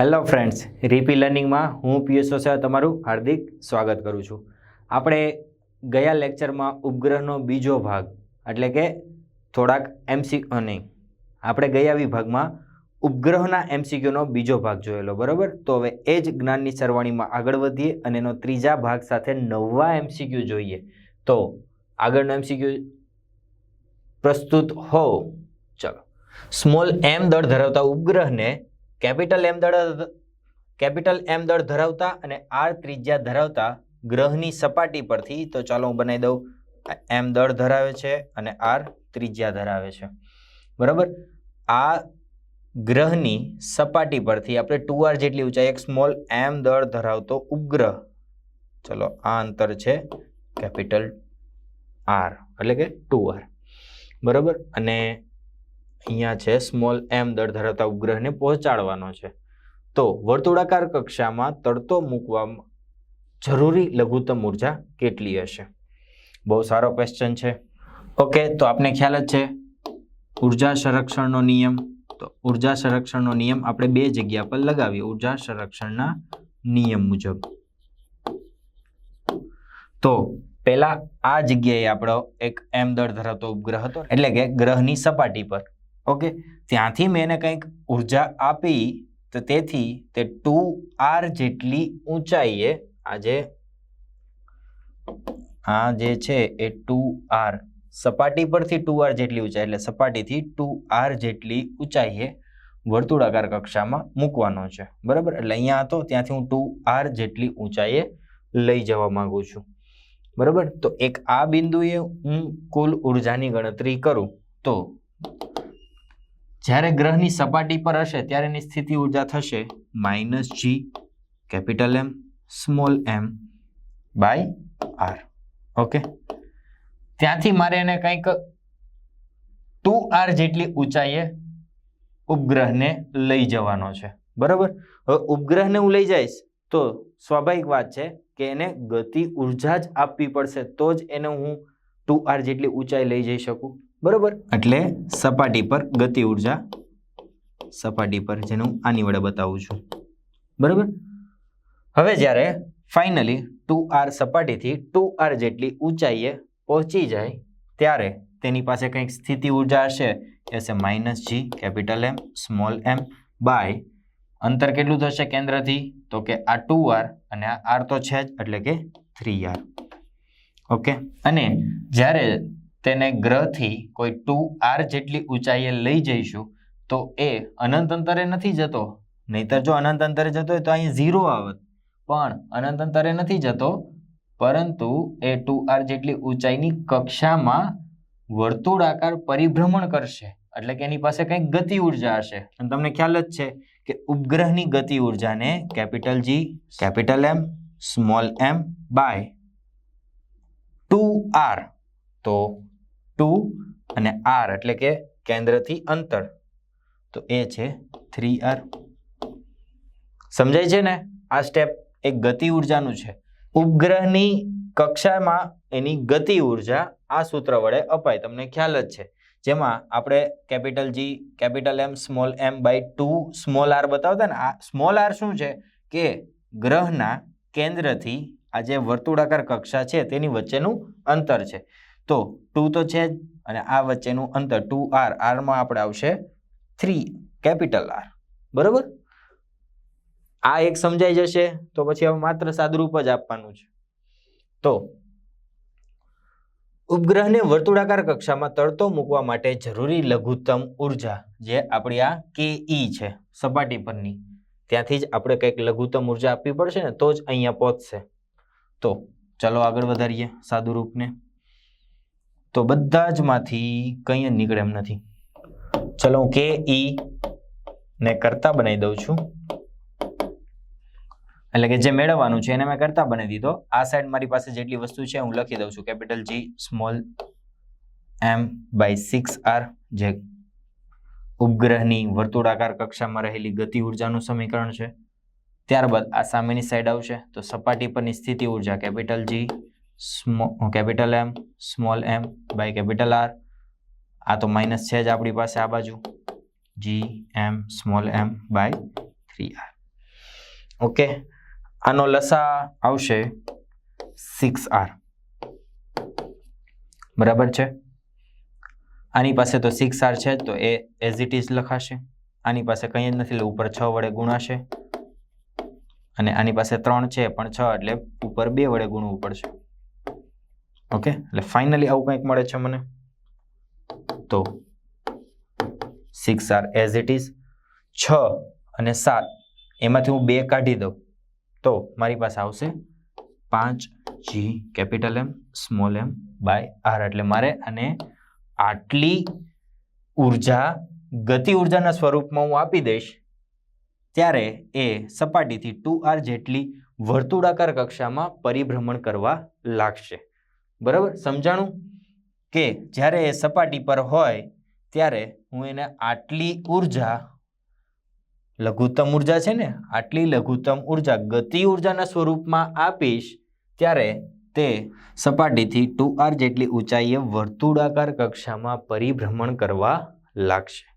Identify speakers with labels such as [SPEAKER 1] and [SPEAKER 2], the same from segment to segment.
[SPEAKER 1] Hello friends રીપી લર્નિંગમાં હું પિયુષ વસાવા તમારું હાર્દિક સ્વાગત કરું છું. આપણે ગયા લેક્ચરમાં ઉપગ્રહનો બીજો ભાગ, એટલે કે થોડાક એમસીક્યુ નહીં આપણે ગયા વિભાગમાં ઉપગ્રહના એમસીક્યુનો બીજો ભાગ જોયેલો, બરાબર? તો હવે એ જ જ્ઞાનની સરવાણીમાં આગળ વધીએ અને એનો ત્રીજા ભાગ સાથે નવા એમસીક્યુ જોઈએ. તો આગળનો એમસીક્યુ પ્રસ્તુત હો. ચલો. સ્મોલ એમ દળ ધરાવતા ઉપગ્રહને કેપિટલ એમ દળ, કેપિટલ એમ દળ ધરાવતા અને આર ત્રિજ્યા ધરાવતા ગ્રહની સપાટી પરથી, તો ચાલો હું બનાવી દઉં. એમ દળ ધરાવે છે અને આર ત્રિજ્યા ધરાવે છે. બરાબર? આ ગ્રહની સપાટી પરથી આપણે ટુ આર જેટલી ઊંચાઈ, એક સ્મોલ એમ દળ ધરાવતો ઉપગ્રહ. ચલો, આ અંતર છે કેપિટલ આર એટલે કે ટુ આર બરાબર? અને અહીંયા છે સ્મોલ એમ દળ ધરાવતા ઉપગ્રહને પહોંચાડવાનો છે. તો વર્તુળાકાર કક્ષામાં તરતો મૂકવામાં જરૂરી લઘુત્તમ ઊર્જા કેટલી હશે? બહુ સારો ક્વેશ્ચન છે. ઓકે તો આપને ખ્યાલ જ છે. ઊર્જા સંરક્ષણનો નિયમ. તો ઊર્જા સંરક્ષણનો નિયમ આપણે બે જગ્યા પર લગાવીએ. ઊર્જા સંરક્ષણના નિયમ મુજબ. તો પહેલા આ જગ્યાએ આપણો એક એમ દળ ધરાવતો ઉપગ્રહ હતો. એટલે કે ગ્રહની સપાટી પર. ઓકે? ત્યાંથી મેં એને કંઈક ઊર્જા આપી, તો તેથી તે ટુ આર જેટલી ઊંચાઈએ આજે આ જે છે એ ટુ આર, સપાટી પરથી ટુ આર જેટલી ઊંચાઈ, એટલે સપાટીથી ટુ આર જેટલી ઊંચાઈએ વર્તુળાકાર કક્ષામાં મૂકવાનો છે. બરાબર? એટલે અહીંયા હતો ત્યાંથી હું ટુ આર જેટલી ઊંચાઈએ લઈ જવા માંગુ છું. બરાબર? તો એક આ બિંદુએ હું કુલ ઉર્જાની ગણતરી કરું, તો જ્યારે ગ્રહની સપાટી પર હશે, ત્યારે એની સ્થિતિ ઊર્જા થશે minus G capital M small M by R okay? ત્યાંથી મારે એને કંઈક ટુ આર જેટલી ઊંચાઈએ ઉપગ્રહને લઈ જવાનો છે. બરાબર? હવે ઉપગ્રહને હું લઈ જઈશ, તો સ્વાભાવિક વાત છે કે એને ગતિ ઊર્જા જ આપવી પડશે, તો જ એને હું ટુ આર જેટલી ઊંચાઈ લઈ જઈ શકું. બરોબર? એટલે સપાટી પર ગતિ ઊર્જા, સપાટી પર જેને આની વડે બતાવું છું. બરોબર? હવે જ્યારે ફાઇનલી ટુ આર સપાટીથી ટુ આર જેટલી ઊંચાઈએ પહોંચી જાય, ત્યારે તેની પાસે કંઈક સ્થિતિ ઊર્જા હશે. એ હશે minus G capital M small M by અંતર કેટલું થશે કેન્દ્રથી? તો કે આ ટુ આર અને આ આર તો છે જ, એટલે કે થ્રી આર ઓકે અને જ્યારે તેને ગ્રહથી કોઈ ટુ આર જેટલી ઊંચાઈએ લઈ જઈશું, તો એ અનંત અંતરે નથી જતો. નહીતર જો અનંત અંતરે જતો હોય તો અહીં ઝીરો આવત. પણ અનંત અંતરે નથી જતો, પરંતુ એ ટુ આર જેટલી ઊંચાઈની કક્ષામાં વર્તુળાકાર પરિભ્રમણ કરશે. એટલે કે એની પાસે કંઈક ગતિ ઊર્જા હશે. અને તમને ખ્યાલ જ છે કે ઉપગ્રહની ગતિ ઉર્જાને capital G, capital M, small M by two R. તો ટુ અને આર એટલે કે કેન્દ્રથી અંતર. તો એ છે થ્રી આર. સમજાય છે ને? આ સ્ટેપ એક ગતિ ઉર્જાનું છે. ઉપગ્રહની કક્ષામાં એની ગતિ ઊર્જા આ સૂત્ર વડે અપાય. તમને ખ્યાલ જ છે. જેમાં આપણે capital G, capital M, small M by two, small R બતાવતા ને, આ સ્મોલ આર શું છે? કે ગ્રહના કેન્દ્રથી આ જે વર્તુળાકાર કક્ષા છે તેની વચ્ચેનું અંતર છે. તો ટુ તો છે જ અને આ વચ્ચેનું અંતર ટુ આર આરમાં આપણે આવશે થ્રી, કેપિટલ આર. બરોબર? આ એક સમજાઈ જશે, તો પછી હવે માત્ર સાદરૂપ જ આપવાનું છે. તો ઉપગ્રહને વર્તુળાકાર કક્ષામાં તરતો મૂકવા માટે જરૂરી લઘુત્તમ ઊર્જા, જે આપણી આ કે છે, સપાટી પરની. ત્યાંથી જ આપણે કંઈક લઘુત્તમ ઊર્જા આપવી પડશે ને, તો જ અહીંયા પહોંચશે. તો ચલો આગળ વધારીએ સાદુ રૂપને તો બધા જ માંથી કંઈ નીકળે એમ નથી. ચલો હું કે, ઈ ને કરતા બનાવી દઉં છું. એટલે કે જે મેળવવાનું છે એને મેં કરતા બનાવી દીધો. આ સાઈડ મારી પાસે જેટલી વસ્તુ છે હું લખી દઉં છું. Capital G small M by six R જે ઉપગ્રહની વર્તુળાકાર કક્ષામાં રહેલી ગતિ ઉર્જાનું સમીકરણ છે. ત્યારબાદ આ સામેની સાઈડ આવશે. તો સપાટી પરની સ્થિતિ ઊર્જા, capital G capital M small M by capital R આ તો માઇનસ છે જ આપણી પાસે આ બાજુ. G M small M by three R okay આનો લસા આવશે સિક્સ આર બરાબર છે? આની પાસે તો સિક્સ આર છે તો એ એઝ ઇટ ઇઝ લખાશે. આની પાસે કંઈ જ નથી, એટલે ઉપર છ વડે ગુણાશે. અને આની પાસે ત્રણ છે, પણ છ એટલે ઉપર બે વડે ગુણવું પડશે. ઓકે? એટલે ફાઇનલી આવું કંઈક મળે છે મને. તો six R as it is છ અને સાત, એમાંથી હું બે કાઢી દઉં. તો મારી પાસે આવશે પાંચ G capital M small M by R એટલે મારે અને આટલી ઊર્જા, ગતિ ઉર્જાના સ્વરૂપમાં હું આપી દઈશ. ત્યારે એ સપાટીથી ટુ આર જેટલી વર્તુળાકાર કક્ષામાં પરિભ્રમણ કરવા લાગશે. બરાબર? સમજાણું? કે જ્યારે એ સપાટી પર હોય, ત્યારે હું એને આટલી ઊર્જા, લઘુત્તમ ઊર્જા છે ને, આટલી લઘુત્તમ ઊર્જા, ગતિ ઉર્જાના સ્વરૂપમાં આપીશ, ત્યારે તે સપાટીથી ટુ આર જેટલી ઊંચાઈએ વર્તુળાકાર કક્ષામાં પરિભ્રમણ કરવા લાગશે.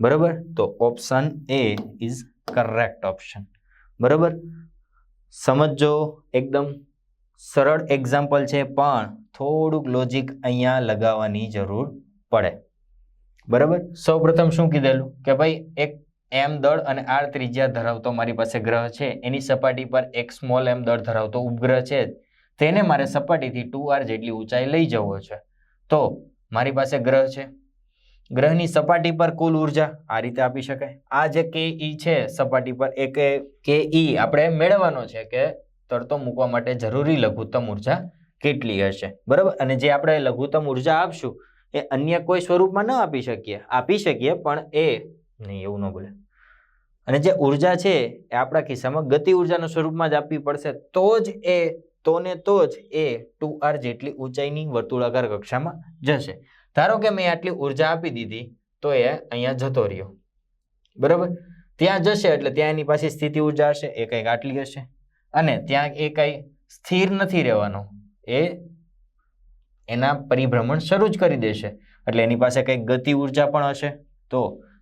[SPEAKER 1] બરાબર? તો option A is correct option. બરાબર? સમજો એકદમ સરળ એક્ઝામ્પલ છે, પણ થોડુંક લોજિક અહીંયા લગાવવાની જરૂર પડે. બરાબર? સૌપ્રથમ શું કીધેલું? કે ભાઈ, એક એમ દળ અને આર ત્રિજ્યા ધરાવતો મારી પાસે ગ્રહ છે. એની સપાટી પર એક સ્મોલ એમ દળ ધરાવતો ઉપગ્રહ છે. તેને મારે સપાટીથી ટુ આર જેટલી ઊંચાઈ લઈ જવો છે. તો મારી પાસે ગ્રહ છે. ગ્રહની સપાટી પર કુલ ઊર્જા આ રીતે આપી શકાય. આ જે કે ઈ છે, સપાટી પર એ કે કે ઈ આપણે મેળવવાનો છે કે, તરતો મૂકવા માટે જરૂરી લઘુત્તમ ઊર્જા કેટલી હશે? બરાબર? અને જે આપણે લઘુત્તમ ઊર્જા આપશું, એ અન્ય કોઈ સ્વરૂપમાં ન આપી શકીએ. આપી શકીએ, પણ એ નહીં, એવું ન બોલે. અને જે ઊર્જા છે, એ આપણા કિસ્સામાં ગતિ ઉર્જાના સ્વરૂપમાં જ આપવી પડશે. તો જ એ, તો ને તો જ એ ટુ આર જેટલી ઊંચાઈની વર્તુળાકાર કક્ષામાં જશે. ધારો કે મેં આટલી ઊર્જા આપી દીધી, તો એ અહીંયા જતો રહ્યો. બરાબર? ત્યાં જશે એટલે ત્યાં એની પાસે સ્થિતિ ઊર્જા હશે, એ કંઈક આટલી હશે. અને ત્યાં એ કંઈ સ્થિર નથી રહેવાનો. એ એના પરિભ્રમણ શરૂ જ કરી દેશે. એટલે એની પાસે કંઈક ગતિ ઊર્જા પણ હશે. તો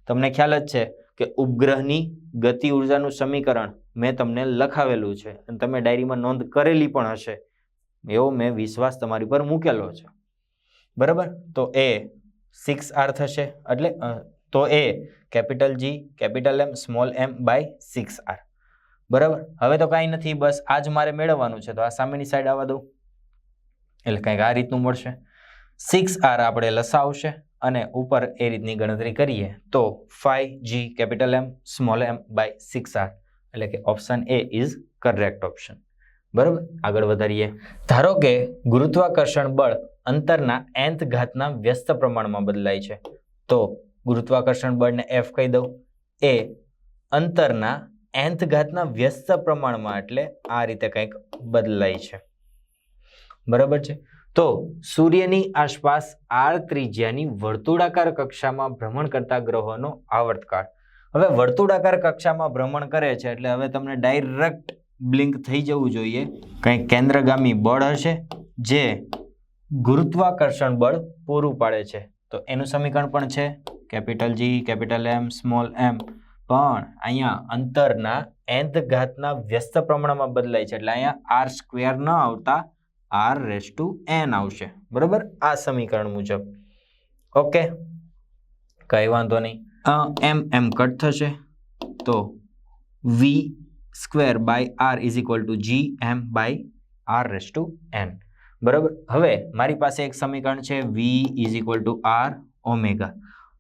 [SPEAKER 1] તમને ખ્યાલ જ છે કે ઉપગ્રહની ગતિ ઉર્જાનું સમીકરણ મેં તમને લખાવેલું છે અને તમે ડાયરીમાં નોંધ કરેલી પણ હશે. એવો મેં વિશ્વાસ તમારી પર મૂકેલો છે. બરાબર? તો એ સિક્સ આર થશે. એટલે તો એ capital G capital M small M by six R બરાબર? હવે તો કાંઈ નથી, બસ આ જ મારે મેળવવાનું છે. તો આ સામેની સાઈડ આવવા દઉં એટલે કંઈક આ રીતનું મળશે. સિક્સ આર આપણે લસાવશે અને ઉપર એ રીતની ગણતરી કરીએ તો five G capital M small M by six R એટલે કે option A is correct option બરાબર? આગળ વધારીએ. ધારો કે ગુરુત્વાકર્ષણ બળ અંતરના એન્થ ઘાતના વ્યસ્ત પ્રમાણમાં બદલાય છે, તો ગુરુત્વાકર્ષણ બળને એફ કહી દઉં. એ અંતરના એન્થ ઘાતના વ્યસ્ત પ્રમાણમાં એટલે આ રીતે કંઈક બદલાય છે. બરાબર છે? તો સૂર્યની આસપાસ આર ત્રિજ્યાની વર્તુળાકાર કક્ષામાં ભ્રમણ કરતા ગ્રહોનો આવર્તકાળ. હવે વર્તુળાકાર કક્ષામાં ભ્રમણ કરે છે એટલે હવે તમને ડાયરેક્ટ બ્લિંક થઈ જવું જોઈએ. કંઈક કેન્દ્રગામી બળ હશે જે ગુરુત્વાકર્ષણ બળ પૂરું પાડે છે. તો એનું સમીકરણ પણ છે. Capital G, capital M, small M. પણ અહીંયા અંતરના એન્થ ઘાતના વ્યસ્ત પ્રમાણમાં બદલાય છે. એટલે અહીંયા આર સ્ક્વેર ન આવતા આર રેસ ટુ એન આવશે. બરાબર? આ સમીકરણ મુજબ. ઓકે? કઈ વાંધો નહીં. એમ એમ કટ થશે. તો V square by R is equal to G M by R raise to N બરાબર? હવે મારી પાસે એક સમીકરણ છે. V is equal to R omega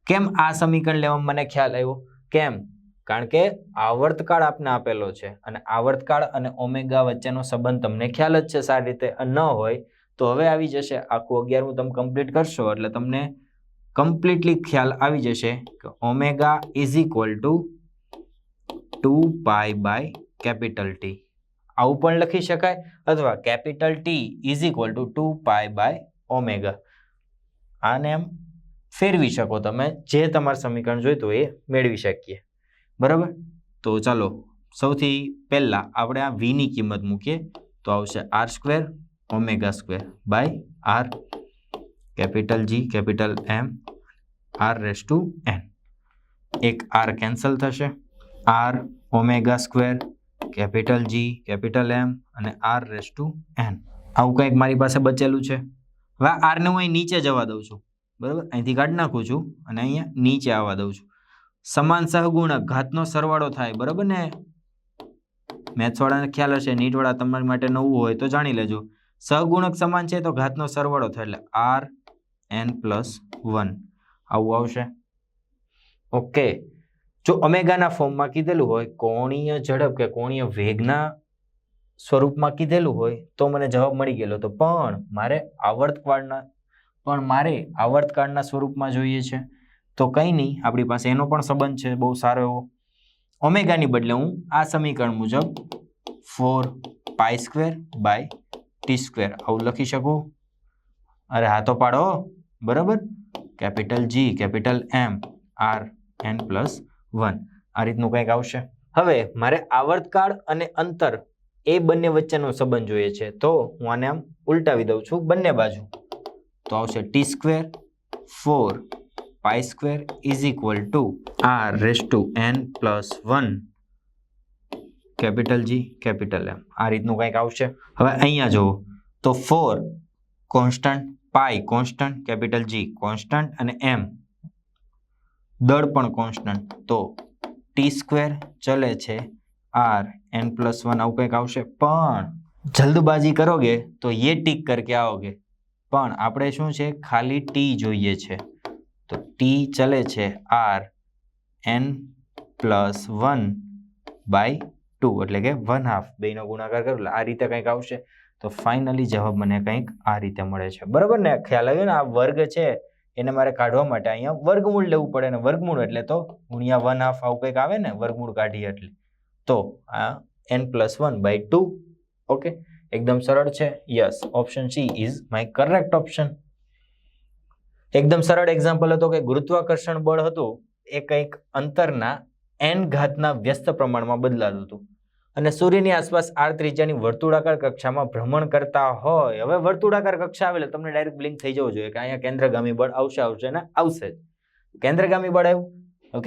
[SPEAKER 1] કેમ આ સમીકરણ લેવામાં મને ખ્યાલ આવ્યો? કેમ? કારણ કે આવર્તકાળ આપને આપેલો છે અને આવર્તકાળ અને ઓમેગા વચ્ચેનો સંબંધ તમને ખ્યાલ જ છે સારી રીતે. ન હોય તો હવે આવી જશે. આખું અગિયારમું તમે કમ્પ્લીટ કરશો એટલે તમને કમ્પ્લીટલી ખ્યાલ આવી જશે કે omega is equal to two pi by capital T આવું પણ લખી શકાય અથવા capital T is equal to two pi by omega આને એમ ફેરવી શકો તમે. જે તમારું સમીકરણ જોઈતું હોય એ મેળવી શકીએ. બરાબર? તો ચાલો, સૌથી પહેલાં આપણે આ વીની કિંમત મૂકીએ. તો આવશે R square omega square by R capital G capital M R raise to N એક આર કેન્સલ થશે. R omega square capital G capital M અને આર રેસ ટુ એન આવું કંઈક મારી પાસે બચેલું છે. હવે આરને હું અહીં નીચે જવા દઉં છું. બરાબર? અહીંથી કાઢી નાખું છું અને અહીંયા નીચે આવવા દઉં છું. સમાન સહગુણક ઘાતનો સરવાળો થાય, બરાબર ને? મેથ્સવાળાને ખ્યાલ હશે, નીટવાળા તમારી માટે નવું હોય તો જાણી લેજો. સહગુણક સમાન છે તો ઘાતનો સરવાળો થાય એટલે આર એન પ્લસ વન. આવું આવશે. ઓકે. જો ઓમેગાના ફોર્મમાં કીધેલું હોય, કોણીય ઝડપ કે કોણીય વેગના સ્વરૂપમાં કીધેલું હોય, તો મને જવાબ મળી ગયેલો. તો પણ મારે આવર્તકાળના, પણ મારે આવર્તકાળના સ્વરૂપમાં જોઈએ છે. તો કંઈ નહીં, આપણી પાસે એનો પણ સંબંધ છે, બહુ સારો એવો. ઓમેગાની બદલે હું આ સમીકરણ મુજબ four pi square by T square આવું લખી શકું? અરે હાથો પાડો, બરાબર? Capital G capital M R N plus one આ રીતનું કંઈક આવશે. હવે મારે આવર્તકાળ અને અંતર એ બંને વચ્ચેનો સંબંધ જોઈએ છે, તો હું આને આમ ઉલટાવી દઉં છું બંને બાજુ. તો આવશે T square four pi square is equal to R raise to N plus one capital G capital M આ રીતનું કંઈક આવશે. હવે અહીંયા જુઓ. તો four constant pi constant capital G constant અને એમ દળ પણ કોન્સ્ટન્ટ તો ટી સ્ક્વેર ચલે છે આર એન પ્લસ વન આવું કંઈક આવશે. પણ જલ્દબાજી કરોગે તો યે ટીક કરકે આવોગે. પણ આપણે શું છે? ખાલી ટી જોઈએ છે. તો ટી ચલે છે R N plus one by two એટલે કે વન હાફ બેનો ગુણાકાર કરો આ રીતે કંઈક આવશે. તો ફાઇનલી જવાબ મને કંઈક આ રીતે મળે છે. બરાબર ને? ખ્યાલ આવ્યો ને? આ વર્ગ છે, એને મારે કાઢવા માટે અહીંયા વર્ગમૂળ લેવું પડે ને? વર્ગમૂળ એટલે તો ગુણ્યા વન હાફ આવું કંઈક આવે ને? વર્ગમૂળ કાઢીએ એટલે. તો આ N plus one by two okay એકદમ સરળ છે. Yes option C is my correct option એકદમ સરળ એક્ઝામ્પલ હતો કે ગુરુત્વાકર્ષણ બળ હતું, એ કંઈક અંતરના એન ઘાતના વ્યસ્ત પ્રમાણમાં બદલાતું હતું. અને સૂર્યની આસપાસ આર ત્રિજ્યાની વર્તુળાકાર કક્ષામાં ભ્રમણ કરતા હોય, હવે વર્તુળાકાર કક્ષા આવે એટલે તમને ડાયરેક્ટ બ્લિંક થઈ જવું જોઈએ કે અહીંયા કેન્દ્રગામી બળ આવશે આવશે ને આવશે જ. કેન્દ્રગામી બળ આવ્યું?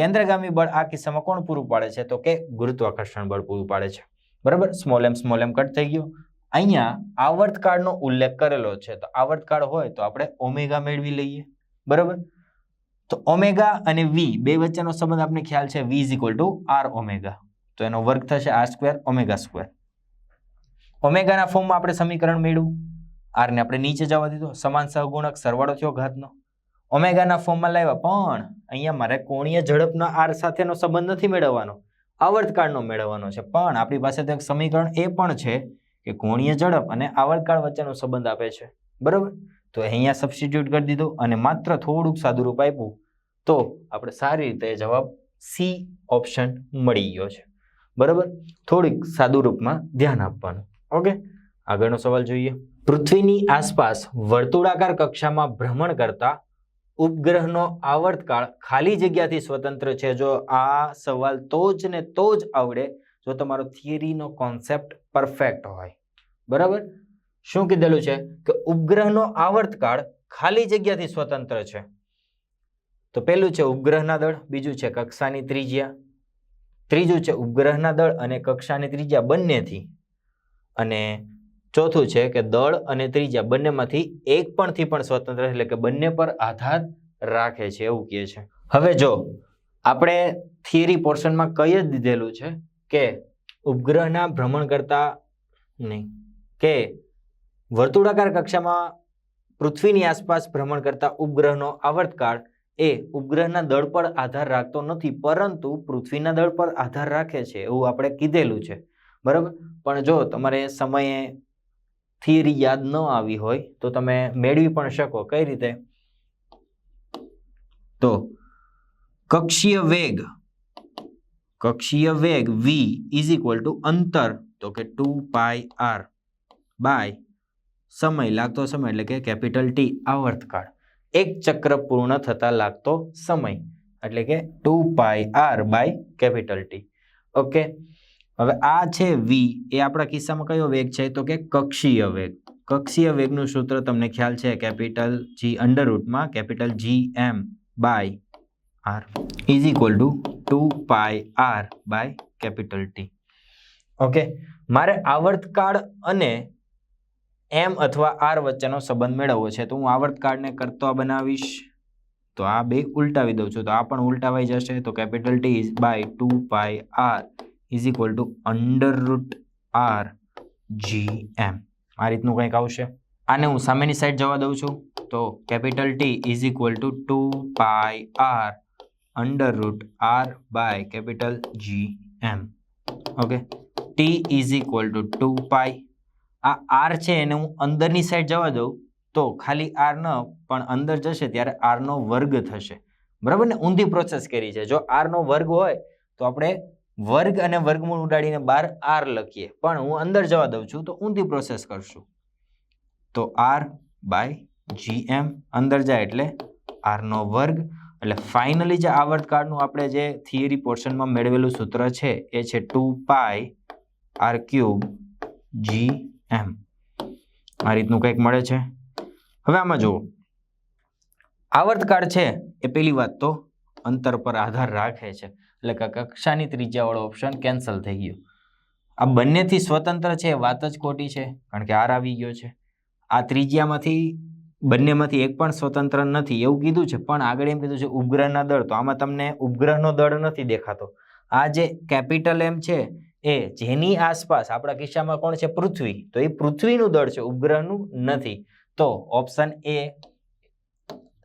[SPEAKER 1] કેન્દ્રગામી બળ આ કિસ્સામાં કોણ પૂરું પાડે છે? તો કે ગુરુત્વાકર્ષણ બળ પૂરું પાડે છે. બરાબર? Small M small M cut થઈ ગયું. અહીંયા આવર્તકાળનો ઉલ્લેખ કરેલો છે. તો આવર્તકાળ હોય તો આપણે ઓમેગા મેળવી લઈએ. બરાબર? તો ઓમેગા અને વી બે વચ્ચેનો સંબંધ આપણે ખ્યાલ છે V is equal to R omega તો એનો વર્ગ થશે આર સ્ક્વેર ઓમેગા સ્ક્વેર ઓમેગાના ફોર્મમાં આપણે સમીકરણ મેળવ્યું. આરને આપણે નીચે જવા દીધો. સમાન સહગુણક, સરવાળો થયો ઘાતનો. ઓમેગાના ફોર્મમાં લાવ્યા, પણ અહીંયા મારે કોણીય ઝડપનો આર સાથેનો સંબંધ નથી મેળવવાનો. આવર્તકાળનો મેળવવાનો છે. પણ આપણી પાસે તો એક સમીકરણ એ પણ છે કે કોણીય ઝડપ અને આવર્તકાળ વચ્ચેનો સંબંધ આપે છે. બરાબર? તો અહીંયા સબસ્ટિટ્યુટ કરી દીધું અને માત્ર થોડુંક સાદુરૂપ આપ્યું. તો આપણે સારી રીતે જવાબ સી ઓપ્શન મળી ગયો છે. બરાબર? થોડીક સાદુરૂપમાં ધ્યાન આપવાનું. ઓકે? આગળનો સવાલ જોઈએ. પૃથ્વીની આસપાસ વર્તુળાકાર કક્ષામાં ભ્રમણ કરતા ઉપગ્રહનો આવર્તકાળ ખાલી જગ્યાથી સ્વતંત્ર છે. જો આ સવાલ તો જ ને તો જ આવડે, જો તમારો થિયરીનો કોન્સેપ્ટ પરફેક્ટ હોય. બરાબર? શું કીધેલું છે કે ઉપગ્રહનો આવર્તકાળ ખાલી જગ્યાથી સ્વતંત્ર છે? તો પહેલું છે ઉપગ્રહના દળ, બીજું છે કક્ષાની ત્રિજ્યા. ત્રીજું છે ઉપગ્રહના દળ અને કક્ષાની ત્રિજ્યા બંનેથી. અને ચોથું છે કે દળ અને ત્રિજ્યા બંનેમાંથી એક પણથી પણ સ્વતંત્ર એટલે કે બંને પર આધાર રાખે છે એવું કહે છે. હવે જો આપણે થિયરી પોર્શનમાં કહી જ દીધેલું છે કે ઉપગ્રહના ભ્રમણ કરતા નહીં, કે વર્તુળાકાર કક્ષામાં પૃથ્વીની આસપાસ ભ્રમણ કરતા ઉપગ્રહનો આવર્તકાળ એ ઉપગ્રહના દળ પર આધાર રાખતો નથી, પરંતુ પૃથ્વીના દળ પર આધાર રાખે છે એવું આપણે કીધેલું છે. બરાબર? પણ જો તમારે સમયે થિયરી યાદ ન આવી હોય, તો તમે મેળવી પણ શકો. કઈ રીતે? તો કક્ષીય વેગ કક્ષીય વેગ વી ઇઝ ઇક્વલ ટુ અંતર, તો કે ટુ પાય આર બાય સમય લાગતો સમય એટલે કે કેપિટલ ટી આવર્તકાળ એક ચક્ર પૂર્ણ થતા લાગતો સમય એટલે કે two pi R by capital T okay હવે આ છે વી એ આપણા કિસ્સામાં કયો વેગ છે? તો કે કક્ષીય વેગ. કક્ષીય વેગનું સૂત્ર તમને ખ્યાલ છે? Capital G under રૂટમાં capital G M by R is equal to two pi R by capital T okay મારે આવર્તકાળ અને એમ અથવા આર વચ્ચેનો સંબંધ મેળવવો છે, તો હું આવર્તકાળને કરતો બનાવીશ. તો આ બે ઉલટાવી દઉં છું. તો આ પણ ઉલટાવાઈ જશે. તો capital T is by two pi R is equal to under root R G M આ રીતનું કંઈક આવશે. આને હું સામેની સાઈડ જવા દઉં છું. તો capital T is equal to two pi R under root R by capital G M okay T is equal to two pi આ આર છે એને હું અંદરની સાઈડ જવા દઉં, તો ખાલી આર ન, પણ અંદર જશે ત્યારે આરનો વર્ગ થશે. બરાબર ને? ઊંધી પ્રોસેસ કરી છે. જો આરનો વર્ગ હોય, તો આપણે વર્ગ અને વર્ગમૂળ ઉડાડીને બાર આર લખીએ. પણ હું અંદર જવા દઉં છું, તો ઊંધી પ્રોસેસ કરશું. તો આર બાય જી એમ અંદર જાય એટલે આરનો વર્ગ. એટલે ફાઇનલી જે આવર્તકાળનું આપણે જે થિયરી પોર્શનમાં મેળવેલું સૂત્ર છે, એ છે two pi R cube G M. આ રીતનું કંઈક મળે છે. હવે આમાં જુઓ. આવર્તકાળ છે એ પેલી વાત તો અંતર પર આધાર રાખે છે. એટલે કે કક્ષાની ત્રિજ્યાવાળો ઓપ્શન કેન્સલ થઈ ગયો. આ બંનેથી સ્વતંત્ર છે વાત જ ખોટી છે, કારણ કે આર આવી ગયો છે. આ ત્રિજ્યામાંથી, બંનેમાંથી એક પણ સ્વતંત્ર નથી એવું કીધું છે, પણ આગળ એમ કીધું છે ઉપગ્રહના દળ. તો આમાં તમને ઉપગ્રહનો દળ નથી દેખાતો. આ જે કેપિટલ એમ છે એ જેની આસપાસ આપણા કિસ્સામાં કોણ છે? પૃથ્વી. તો એ પૃથ્વીનું દળ છે, ઉપગ્રહનું નથી. તો ઓપ્શન એ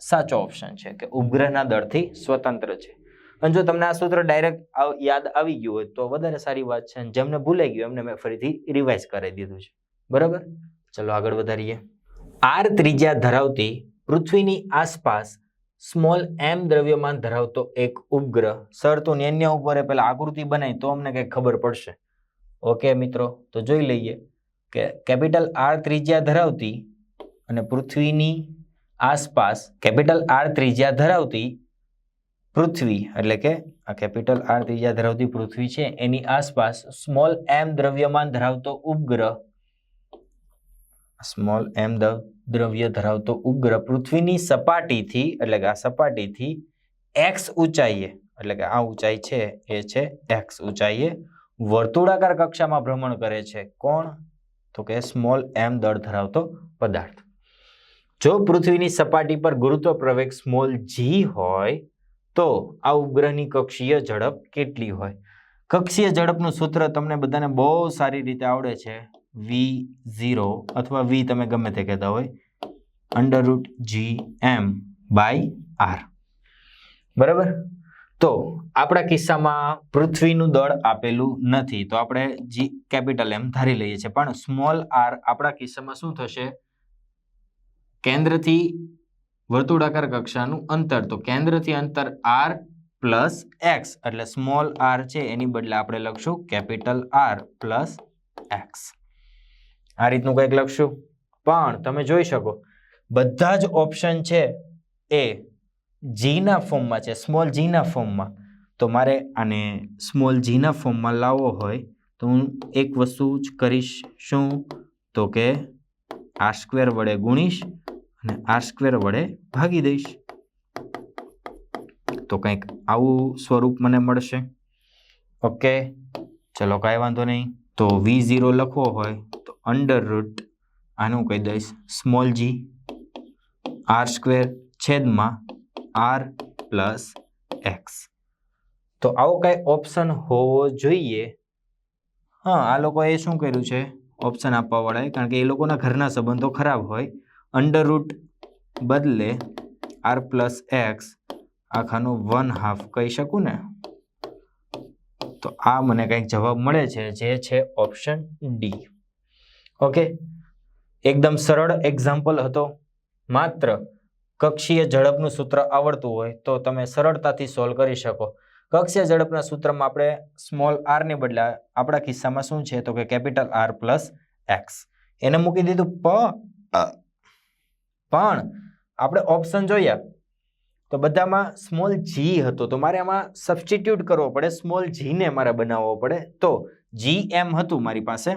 [SPEAKER 1] સાચો ઓપ્શન છે કે ઉપગ્રહના દળથી સ્વતંત્ર છે. અને જો તમને આ સૂત્ર ડાયરેક્ટ યાદ આવી ગયું હોય તો વધારે સારી વાત છે. જેમને ભૂલાઈ ગયું એમને મેં ફરીથી રિવાઇઝ કરી દીધું છે. બરાબર? ચલો આગળ વધારીએ. આર ત્રિજ્યા ધરાવતી પૃથ્વીની આસપાસ સ્મોલ એમ દ્રવ્યમાન ધરાવતો એક ઉપગ્રહ. સર તો નેન્યા ઉપર પેલા આકૃતિ બનાવી તો અમને કંઈક ખબર પડશે. ઓકે મિત્રો, તો જોઈ લઈએ કે કેપિટલ આર ત્રિજ્યા ધરાવતી અને પૃથ્વીની આસપાસ કેપિટલ આર ત્રિજ્યા ધરાવતી પૃથ્વી, એટલે કે આ કેપિટલ આર ત્રિજ્યા ધરાવતી પૃથ્વી છે, એની આસપાસ સ્મોલ એમ દ્રવ્યમાન ધરાવતો ઉપગ્રહ. સ્મોલ એમ દ્રવ્ય ધરાવતો ઉપગ્રહ પૃથ્વીની સપાટીથી, એટલે કે આ સપાટીથી એક્સ ઊંચાઈએ, એટલે કે આ ઊંચાઈ છે, એ છે એક્સ ઊંચાઈએ, વર્તુળાકાર કક્ષામાં ભ્રમણ કરે છે કોણ? તો કે સ્મોલ એમ દળ ધરાવતો પદાર્થ. જો પૃથ્વીની સપાટી પર ગુરુત્વ પ્રવેગ સ્મોલ જી હોય, તો આ ઉપગ્રહની કક્ષીય ઝડપ કેટલી હોય? કક્ષીય ઝડપનું સૂત્ર તમને બધાને બહુ સારી રીતે આવડે છે. વી ઝીરો અથવા વી તમે ગમે તે કહેતા હોય under root G M by R બરાબર? તો આપણા કિસ્સામાં પૃથ્વીનું દળ આપેલું નથી, તો આપણે જી કેપિટલ એમ ધારી લઈએ છીએ. પણ સ્મોલ આર આપણા કિસ્સામાં શું થશે? કેન્દ્રથી વર્તુળાકાર કક્ષાનું અંતર, તો કેન્દ્રથી અંતર આર પ્લસ એક્સ એટલે સ્મોલ આર છે, એની બદલે આપણે લખશું કેપિટલ આર પ્લસ એક્સ આ રીતનું કંઈક લખશું? પણ તમે જોઈ શકો, બધા જ ઓપ્શન છે એ જીના ફોર્મમાં છે સ્મોલ જીના ફોર્મમાં તો મારે આને સ્મોલ જીના ફોર્મમાં લાવવો હોય, તો હું એક વસ્તુ જ કરીશ શું? તો કે આર સ્ક્વેર વડે ગુણીશ અને આર સ્ક્વેર વડે ભાગી દઈશ. તો કંઈક આવું સ્વરૂપ મને મળશે. ઓકે, ચલો કાંઈ વાંધો નહીં. તો વી ઝીરો લખવો હોય અંડર રૂટ, આનું કહી દઈશ, સ્મોલ જી આર સ્ક્વેર છેદમાં આર પ્લસ એક્સ તો આવો કાંઈ ઓપ્શન હોવો જોઈએ. હા, આ લોકોએ શું કર્યું છે? ઓપ્શન આપવાવાળાએ કારણ કે એ લોકોના ઘરના સંબંધો ખરાબ હોય. અંડર રૂટ બદલે આર પ્લસ એક્સ આખાનું વન હાફ કહી શકું ને? તો આ મને કંઈક જવાબ મળે છે, જે છે ઓપ્શન ડી. ઓકે? એકદમ સરળ એક્ઝામ્પલ હતો. માત્ર કક્ષીય ઝડપનું સૂત્ર આવડતું હોય તો તમે સરળતાથી સોલ્વ કરી શકો. કક્ષીય ઝડપના સૂત્રમાં આપણે સ્મોલ આરને બદલે આપણા કિસ્સામાં શું છે? તો કે કેપિટલ આર પ્લસ એક્સ એને મૂકી દીધું પ. પણ આપણે ઓપ્શન જોયા તો બધામાં સ્મોલ જી હતો. તો મારે આમાં સબસ્ટિટ્યુટ કરવો પડે. સ્મોલ જીને મારે બનાવવો પડે. તો જી એમ હતું મારી પાસે.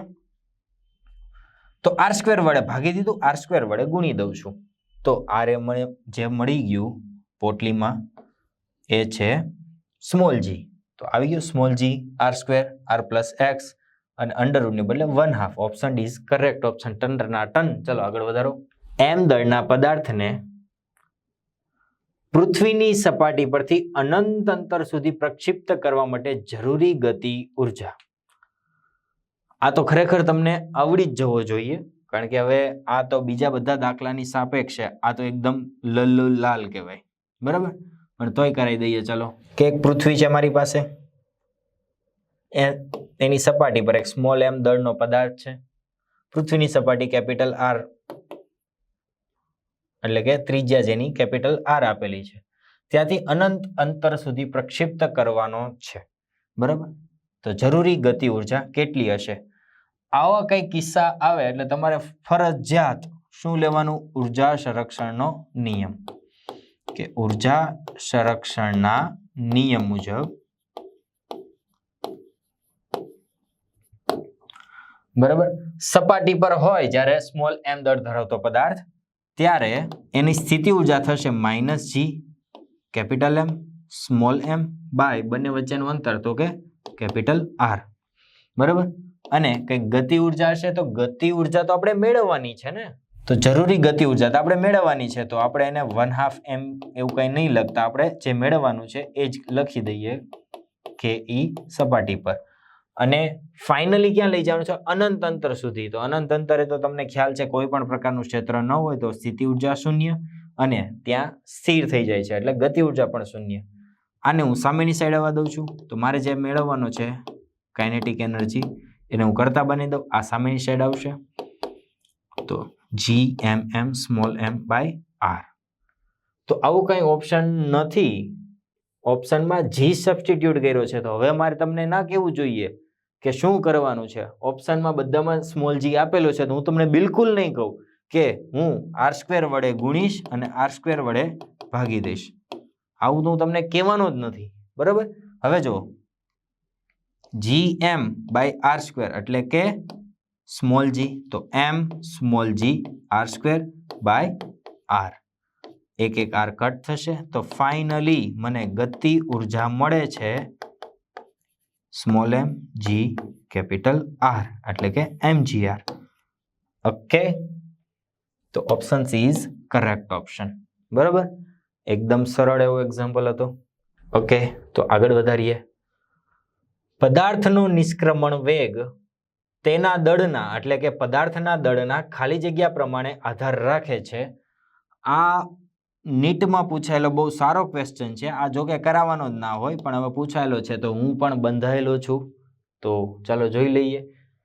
[SPEAKER 1] તો આર સ્ક્વેર વડે ભાગી દીધું આર સ્ક્વેર વડે ગુણી દઉં છું. તો આર એ મને જે મળી ગયું પોટલીમાં એ છે સ્મોલ જી તો આવી ગયું small G R square R plus X અને અંડરવુડની બદલે one half option D is correct option ટનના ટન. ચલો આગળ વધારો. એમ દળના પદાર્થને પૃથ્વીની સપાટી પરથી અનંત અંતર સુધી પ્રક્ષિપ્ત કરવા માટે જરૂરી ગતિ ઊર્જા. આ તો ખરેખર તમને આવડી જ જવો જોઈએ, કારણ કે હવે આ તો બીજા બધા દાખલાની સાપેક્ષ છે. આ તો એકદમ લલ્લુ લાલ કહેવાય. બરાબર? પણ તોય કરાવી દઈએ, ચલો. કે એક પૃથ્વી છે મારી પાસે. એની સપાટી પર એક સ્મોલ એમ દળનો પદાર્થ છે. પૃથ્વીની સપાટી કેપિટલ આર એટલે કે ત્રિજ્યા જેની કેપિટલ આર આપેલી છે. ત્યાંથી અનંત અંતર સુધી પ્રક્ષિપ્ત કરવાનો છે. બરાબર? તો જરૂરી ગતિ ઊર્જા કેટલી હશે? આવા કઈ કિસ્સા આવે એટલે તમારે ફરજિયાત શું લેવાનું? ઊર્જા સંરક્ષણનો નિયમ. કે ઊર્જા સંરક્ષણના નિયમ મુજબ બરાબર? સપાટી પર હોય જ્યારે સ્મોલ એમ દળ ધરાવતો પદાર્થ, ત્યારે એની સ્થિતિ ઊર્જા થશે minus G capital M small M by બંને વચ્ચેનું અંતર તો કે કેપિટલ આર બરાબર? અને કંઈક ગતિ ઊર્જા હશે તો ગતિ ઊર્જા તો આપણે મેળવવાની છે ને? તો જરૂરી ગતિ ઊર્જા તો આપણે મેળવવાની છે, તો આપણે એને વન હાફ એમ એવું કંઈ નહીં લખતા. આપણે જે મેળવવાનું છે એ જ લખી દઈએ કે ઈ સપાટી પર. અને ફાઇનલી ક્યાં લઈ જવાનું છે? અનંત અંતર સુધી. તો અનંત અંતરે તો તમને ખ્યાલ છે, કોઈ પણ પ્રકારનું ક્ષેત્ર ન હોય તો સ્થિતિ ઊર્જા શૂન્ય અને ત્યાં સ્થિર થઈ જાય છે, એટલે ગતિ ઊર્જા પણ શૂન્ય. આને હું સામેની સાઈડ આવવા દઉં છું. તો મારે જે મેળવવાનો છે કાઇનેટિક એનર્જી એને હું કરતા બની દઉં. આ સામેની સાઈડ આવશે. તો G M M small M by R તો આવું કંઈ ઓપ્શન નથી. ઓપ્શનમાં જી સબસ્ટિટ્યુટ કર્યો છે. તો હવે મારે તમને ના કહેવું જોઈએ કે શું કરવાનું છે. ઓપ્શનમાં બધામાં સ્મોલ જી આપેલો છે. તો હું તમને બિલકુલ નહીં કહું કે હું આર સ્ક્વેર વડે ગુણીશ અને આર સ્ક્વેર વડે ભાગી દઈશ. આવું તો હું તમને કહેવાનું જ નથી. બરાબર? હવે જો G M by R square એટલે કે સ્મોલ જી તો M small G R square by R એક એક આર કટ થશે. તો ફાઇનલી મને ગતિ ઊર્જા મળે છે small M G capital R એટલે કે એમ જી આર ઓકે તો option C is correct option બરાબર? એકદમ સરળ એવો એક્ઝામ્પલ હતો. ઓકે તો આગળ વધારીએ. પદાર્થનો નિષ્ક્રમણ વેગ તેના દળના, એટલે કે પદાર્થના દળના ખાલી જગ્યા પ્રમાણે આધાર રાખે છે. આ નીટમાં પૂછાયેલો બહુ સારો ક્વેશ્ચન છે. આ જોકે કરાવવાનો જ ના હોય, પણ હવે પૂછાયેલો છે તો હું પણ બંધાયેલો છું. તો ચાલો જોઈ લઈએ.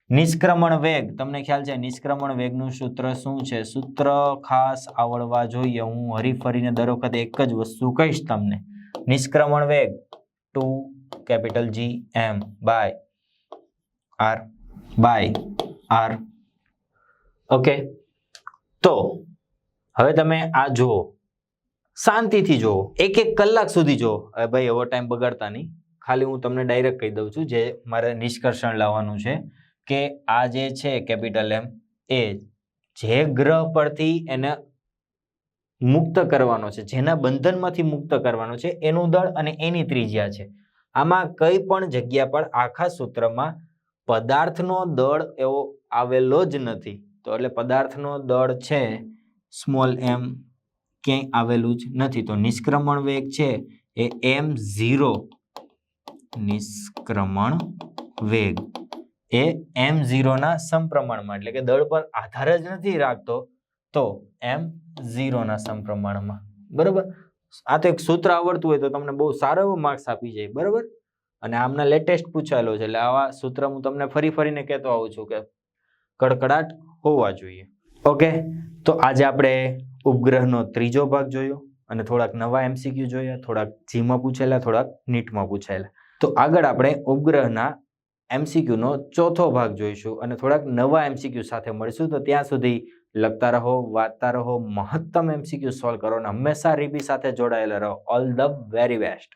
[SPEAKER 1] નિષ્ક્રમણ વેગ, તમને ખ્યાલ છે નિષ્ક્રમણ વેગનું સૂત્ર શું છે? સૂત્ર ખાસ આવડવા જોઈએ. હું હરીફરીને દર વખતે એક જ વસ્તુ કહીશ તમને. નિષ્ક્રમણ વેગ, two capital G M by R by R okay તો હવે તમે આ જુઓ. શાંતિથી જુઓ. એક એક કલાક સુધી જુઓ. હવે ભાઈ, એવો ટાઈમ બગાડતા નહીં. ખાલી હું તમને ડાયરેક્ટ કહી દઉં છું, જે મારે નિષ્કર્ષણ લાવવાનું છે કે આ જે છે કેપિટલ એમ એ જે ગ્રહ પરથી એને મુક્ત કરવાનો છે, જેના બંધનમાંથી મુક્ત કરવાનો છે, એનું દળ અને એની ત્રિજ્યા છે. આમાં કઈ પણ જગ્યા પર આખા સૂત્રમાં પદાર્થનો દળ એવો આવેલો જ નથી. તો એટલે પદાર્થનો દળ છે સ્મોલ એમ ક્યાંય આવેલું જ નથી. તો નિષ્ક્રમણ વેગ છે એ એમ ઝીરો. નિષ્ક્રમણ વેગ એ એમ ઝીરોના સમપ્રમાણમાં. એટલે કે દળ પર આધાર જ નથી રાખતો તો એમ ઝીરોના સમપ્રમાણમાં. બરોબર? આ તો એક સૂત્ર આવડતું હોય તો તમને બહુ સારો એવો માર્ક્સ આપી જાય, બરાબર? અને આમના લેટેસ્ટ પૂછાયેલો છે, એટલે આવા સૂત્ર હું તમને ફરી ફરીને કહેતો આવું છું કે કડકડાટ હોવા જોઈએ. ઓકે તો આજે આપણે ઉપગ્રહનો ત્રીજો ભાગ જોયો અને થોડાક નવા એમસીક્યુ જોયા, થોડાક જીમાં પૂછેલા થોડાક નીટમાં પૂછાયેલા. તો આગળ આપણે ઉપગ્રહના એમસીક્યુનો ચોથો ભાગ જોઈશું અને થોડાક નવા એમસીક્યુ સાથે મળીશું, તો ત્યાં સુધી લખતા રહો, વાંચતા રહો, મહત્તમ એમસીક્યુ સોલ્વ કરો અને હંમેશા રીબી સાથે જોડાયેલા રહો. All the very best